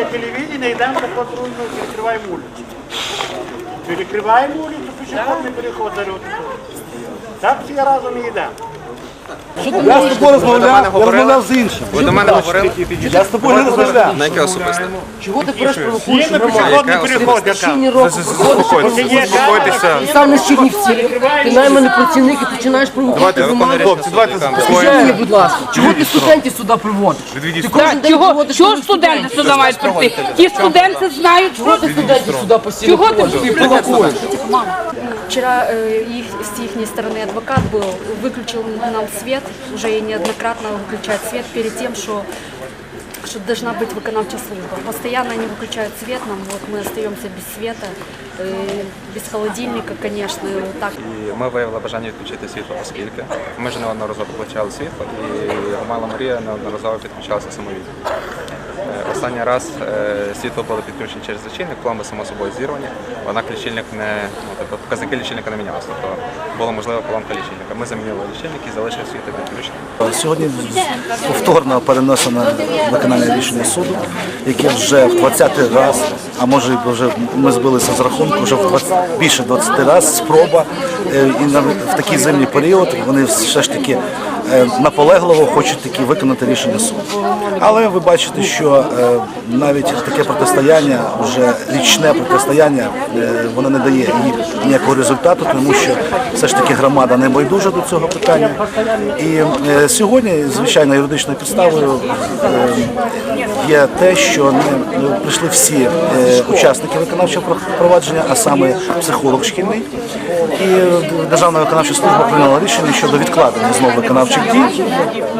є телевидение, йдемо на патрульну, перекриваємо вулицю. Перекриваємо вулицю, пішохідний переход тут. Так всі разом і йдемо. Я з тобою розмовляв, я розмовляв з іншим. Ви до мене говорили? Я з тобою не розмовляв. На яке особисте? Чого ти перш провокуєш Всі на громаду? пішохідний яка переход, яка. Чинні року Заспокойтеся, заспокойтеся. ти сам не з Чернівців, ти найманий працівник і починаєш провокувати Давайте, громаду. хлопці, давайте Скажи мені, будь ласка, чого ти студентів сюди приводиш? Ти кожен Так, день чого, приводиш чого нових студенти сюди мають прийти? Ті студенти знають, що Чого ти студентів сюди постійно Чого ти приводиш? Ти студентів провокуєш. Вчера э, их, с их стороны адвокат был, выключил нам свет, уже и неоднократно выключает свет перед тем, что что должна быть выконавчая служба. Постоянно они выключают свет нам, вот мы остаемся без света, э, без холодильника, конечно, и вот так. І ми виявили бажання відключити світло, оскільки ми ж неодноразово включали світло, і Мала Марія неодноразово підключалася самовільно. Е, Останній раз е, світло було підключено через лічильник, пломби само собою зірвані, однак лічильник не ну, тобто показники лічильника не мінялися. Тобто була можлива поломка лічильника. Ми замінили лічильник і залишили світло підключеним. Сьогодні повторно перенесено виконання рішення суду, яке вже в 20-й раз, а може вже ми збилися з рахунку, вже в 20, більше 20 раз спроба. е, І в такий зимній період вони все ж таки е, наполегливо хочуть таки виконати рішення суду. Але ви бачите, що е, навіть таке протистояння, вже річне протистояння, е, воно не дає ніякого результату, тому що все ж таки громада не байдужа до цього питання. І е, сьогодні, звичайно, юридичною підставою е, є те, що не ну, прийшли всі е, учасники виконавчого провадження, а саме психолог шкільний. І е, Державна виконавча служба прийняла рішення щодо відкладення знову виконавчих дій